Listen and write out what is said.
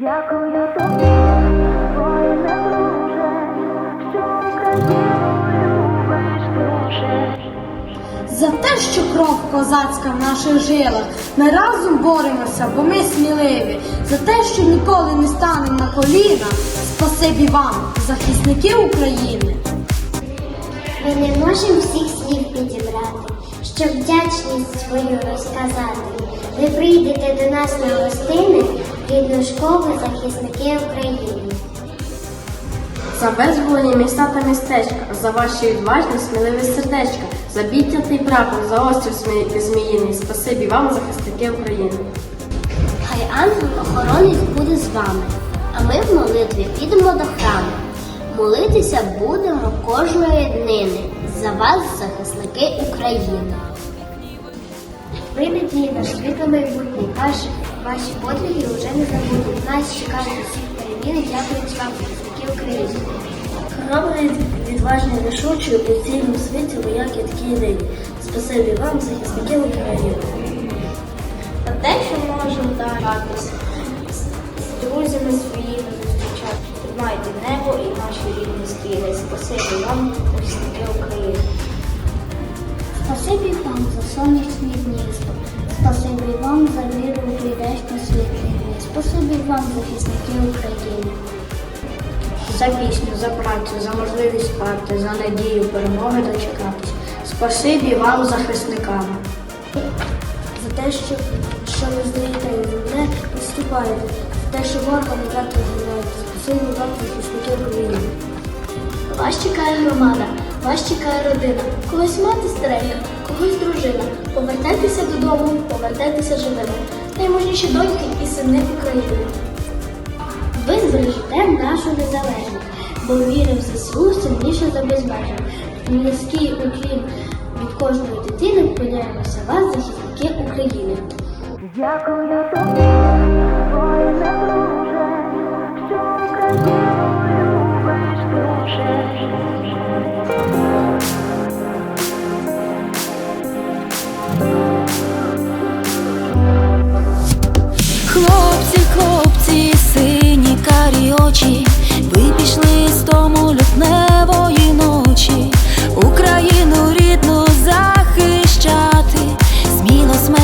Дякую тобі, воїне друже, що Україну любиш дуже. За те, що кров козацька в наших жилах, ми разом боремося, бо ми сміливі. За те, що ніколи не станемо на коліна. Спасибі вам, захисники України. Ми не можемо всіх слів підібрати, щоб вдячність свою розказати. Ви прийдете до нас на гостини в рідну школу захисники України. За визволені міста та містечка, за ваші відважні, сміливі сердечка, за бітятий прапор, за острів Зміїний. Спасибі вам, захисники України. Хай ангел-охоронець буде з вами, а ми в молитві підемо до храму. Молитися будемо кожної днини за вас, захисники України. Ви надії на світло майбутнє, ваші, ваші подвиги вже не забудуть. Нас чекають усі переміни, дякують вам, захисники України. Хоробрий, відважний, рішучий у цілому світі вояки такі нині. Спасибі вам, захисники України. За те, що можемо даратися з друзями своїми зустрічати. Тримайте небо і наші рідні стріли. Спасибі вам, захисники України. Спасибі вам за сонячні гніздо. Спасибі вам за віру у прийдешню світлі дні. Спасибі вам, захисники України. За пісню, за працю, за можливість спати, за надію перемоги дочекатись. Спасибі вам, захисникам. За те, що, що ви здаєте і мене виступаєте. За те, що ворога не дати. Спасибі вам, захисники України. Вас чекає громада, вас чекає родина. Когось мати старенька, когось дружина. Повертайтеся додому, повертайтеся живими. Найможніші доньки і сини України. Ви збережете нашу незалежність, бо віра в ЗСУ сильніша за безмежно. Низький уклін від кожної дитини вклоняємося вас, захисники України. Дякую тобі, воїне друже, що Україну